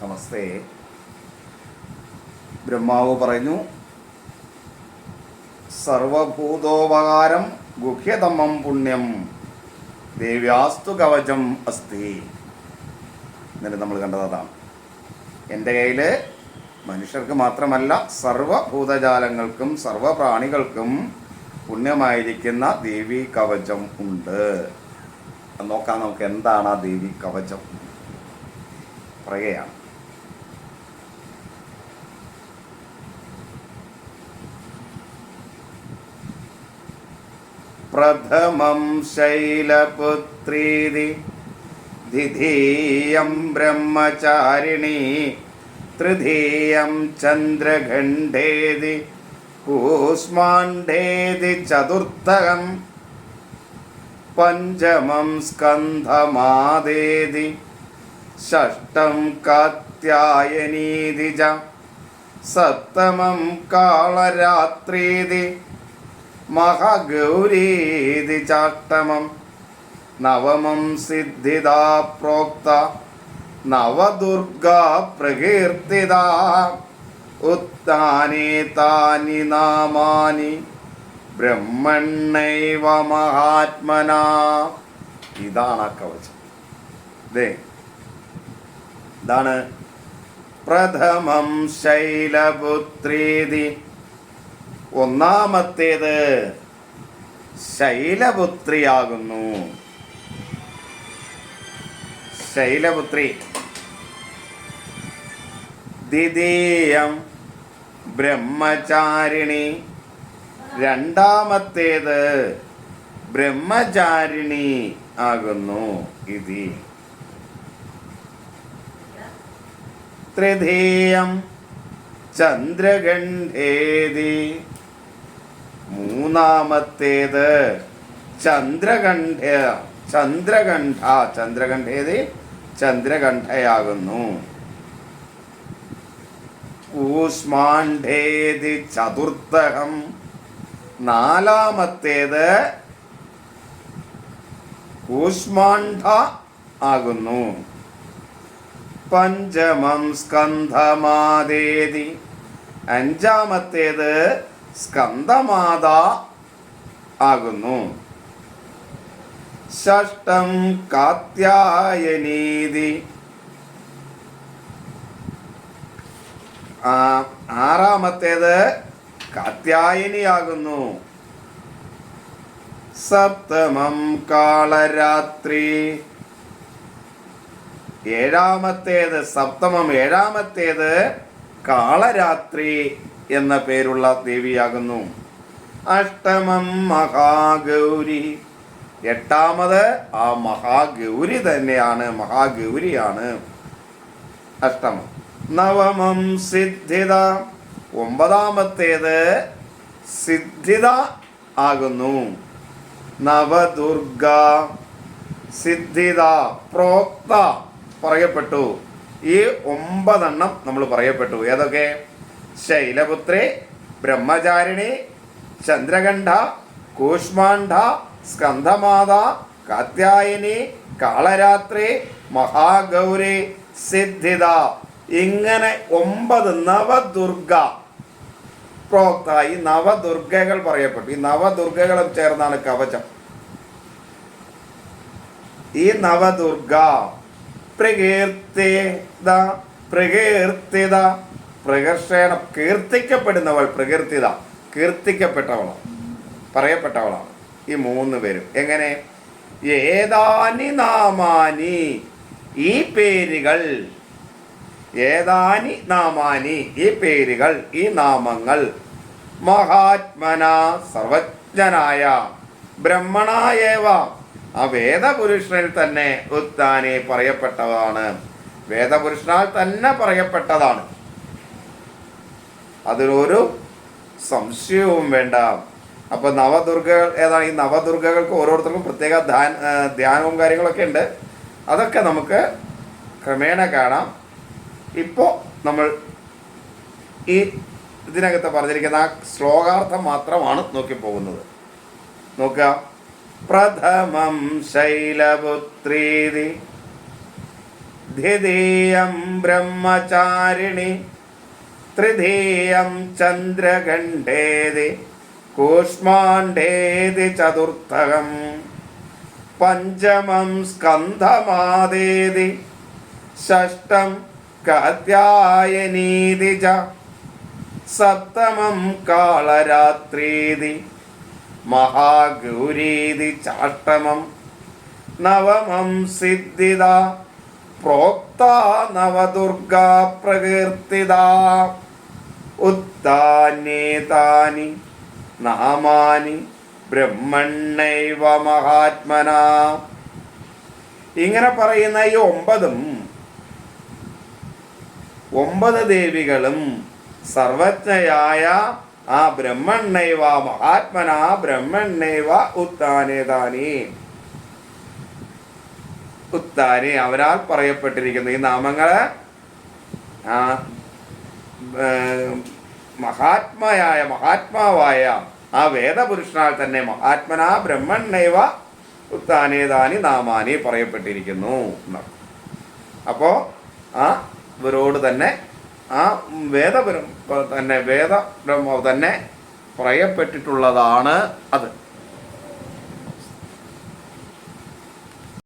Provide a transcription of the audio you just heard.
നമസ്തേ. ബ്രഹ്മാവ് പറഞ്ഞു സർവഭൂതോപകാരം ഗുഹ്യതമം പുണ്യം ദേവ്യാസ്തു കവചം അസ്തി. എന്നിട്ട് നമ്മൾ കണ്ടത് അതാണ്. എന്റെ കയ്യിൽ മനുഷ്യർക്ക് മാത്രമല്ല സർവഭൂതജാലങ്ങൾക്കും സർവപ്രാണികൾക്കും പുണ്യമായിരിക്കുന്ന ദേവി കവചം ഉണ്ട്. നോക്കാം നമുക്ക് എന്താണ് ആ ദേവി കവചം. പറയുകയാണ്. പ്രഥമം ശൈലപുത്രീതി ദ്വിതീയം ബ്രഹ്മചാരിണി തൃതീയം ചന്ദ്രഖണ്ഡേതി കൂസ്മാണ്ഡേതി ചതുർത്ഥകം പഞ്ചമം സ്കന്ധമാദേതി ഷഷ്ടം കാത്യായനീതി ച സപ്തമം കാളരാത്രീതി മഹാഗൗരീതി ചാഷ്ടമം നവമം സിദ്ധിദാ പ്രോക്ത. നവദുർഗാ പ്രകീർത്തിത. ഉത്താനി താനി നാമാനി. ബ്രഹ്മണ്ണൈവ മഹാത്മന. ഇതാണ് ആ കവചം. ദേ ഇതാണ് പ്രഥമം ശൈലപുത്രീതി. ഒന്നാമത്തേത് ശൈലപുത്രിയാകുന്നു. ശൈലപുത്രി. ദ്വിതീയം ബ്രഹ്മചാരിണി. രണ്ടാമത്തേത് ബ്രഹ്മചാരിണി ആകുന്നു. ഇതി. തൃതീയം ചന്ദ്രഗണ്ഡേതി മൂന്നാമത്തേത് ചന്ദ്രകണ്ഠ ചന്ദ്രകണ്ഠ ചന്ദ്രകണ്ഠേത് ചന്ദ്രകണ്ഠയാകുന്നു. ഊഷ്മാണ്ഡേത് ചതുർത്ഥകം. നാലാമത്തേത് ഊഷ്മാണ്ഠ ആകുന്നു. പഞ്ചമം സ്കന്ധമാതേതി. അഞ്ചാമത്തേത് സ്കന്ധമാത ആകുന്നു. ഷഷ്ടം കാത്യായനീതി. ആ, ആറാമത്തേത് കാത്യായനിയാകുന്നു. സപ്തമം കാളരാത്രി. ഏഴാമത്തേത് സപ്തമം ഏഴാമത്തേത് കാളരാത്രി. എന്ന പേരുള്ള ദേവിയാകുന്നു. അഷ്ടമം മഹാഗൗരി. എട്ടാമത് ആ മഹാഗൗരി തന്നെയാണ് മഹാഗൗരിയാണ്. അഷ്ടമം. നവമം സിദ്ധിത. ഒമ്പതാമത്തേത് സിദ്ധിത ആകുന്നു. നവദുർഗ. സിദ്ധിത പ്രോക്ത പറയപ്പെട്ടു. ഈ ഒമ്പതെണ്ണം നമ്മൾ പറയപ്പെട്ടു. ഏതൊക്കെ? ശൈലപുത്രി ബ്രഹ്മചാരിണി ചന്ദ്രകണ്ഠ കൂഷ്മാണ്ഡ സ്കന്ധമാത കാത്യായനി കാളരാത്രി മഹാഗൗരി സിദ്ധിത. ഇങ്ങനെ ഒമ്പത് നവദുർഗ പ്രോക്ത നവദുർഗകൾ പറയപ്പെട്ടു. ഈ നവദുർഗകളും ചേർന്നാണ് കവചം. ഈ നവദുർഗ പ്രകീർത്തിത പ്രകീർത്തിത പ്രകർഷേണ കീർത്തിക്കപ്പെടുന്നവൾ പ്രകീർത്തിത കീർത്തിക്കപ്പെട്ടവളാണ് പറയപ്പെട്ടവളാണ് ഈ മൂന്ന് പേരും. എങ്ങനെ? ഏതാനി നാമാനി ഈ പേരുകൾ. ഏതാനി നാമാനി ഈ പേരുകൾ ഈ നാമങ്ങൾ. മഹാത്മന സർവജ്ഞനായ ബ്രഹ്മണായേവ. ആ വേദപുരുഷനിൽ തന്നെ ഉത്താനെ പറയപ്പെട്ടതാണ്. വേദപുരുഷനാൽ തന്നെ പറയപ്പെട്ടതാണ്. അതിലൊരു സംശയവും വേണ്ട. അപ്പോൾ നവദുർഗകൾ ഏതാണ് ഈ നവദുർഗകൾക്ക് ഓരോരുത്തർക്കും പ്രത്യേക ധ്യാനവും കാര്യങ്ങളൊക്കെ ഉണ്ട്. അതൊക്കെ നമുക്ക് ക്രമേണ കാണാം. ഇപ്പോൾ നമ്മൾ ഈ ഇതിനകത്ത് പറഞ്ഞിരിക്കുന്ന ആ ശ്ലോകാർത്ഥം മാത്രമാണ് നോക്കി പോകുന്നത് നോക്കുക. പ്രഥമം ശൈലപുത്രീതി ദ്വിതീയം ബ്രഹ്മചാരിണി തൃതീയം ചന്ദ്രഖണ്ഡേതി കൂഷ്മാണ്ഡേതി ചതുർത്ഥകം പഞ്ചമം സ്കന്ധമാദേതി ഷഷ്ടം കാത്യായനീതി ച സപ്തമം കാളരാത്രീതി മഹാഗൗരീതി ചാഷ്ടമം നവമം സിദ്ധിത പ്രോക്ത നവദുർഗാ ഉത്താന്യേതാനി നാമാനി ബ്രഹ്മണ്ണൈവ മഹാത്മന. ഇങ്ങനെ പറയുന്ന ഈ ഒമ്പതും ഒമ്പത് ദേവികളും സർവജ്ഞയായ ആ ബ്രഹ്മണ്ണൈവ മഹാത്മന ബ്രഹ്മണ്ണൈവ ഉത്താനേതാനി ഉത്താനെ അവരാൽ പറയപ്പെട്ടിരിക്കുന്നു. ഈ നാമങ്ങൾ ആ മഹാത്മയായ മഹാത്മാവായ ആ വേദപുരുഷനാൽ തന്നെ മഹാത്മനാ ബ്രഹ്മണ്ണൈവ ഉത്താനേതാനി നാമാനി പറയപ്പെട്ടിരിക്കുന്നു എന്നാണ്. അപ്പോ ആ ഇവരോട് തന്നെ ആ വേദപുരം തന്നെ വേദ തന്നെ പറയപ്പെട്ടിട്ടുള്ളതാണ് അത്.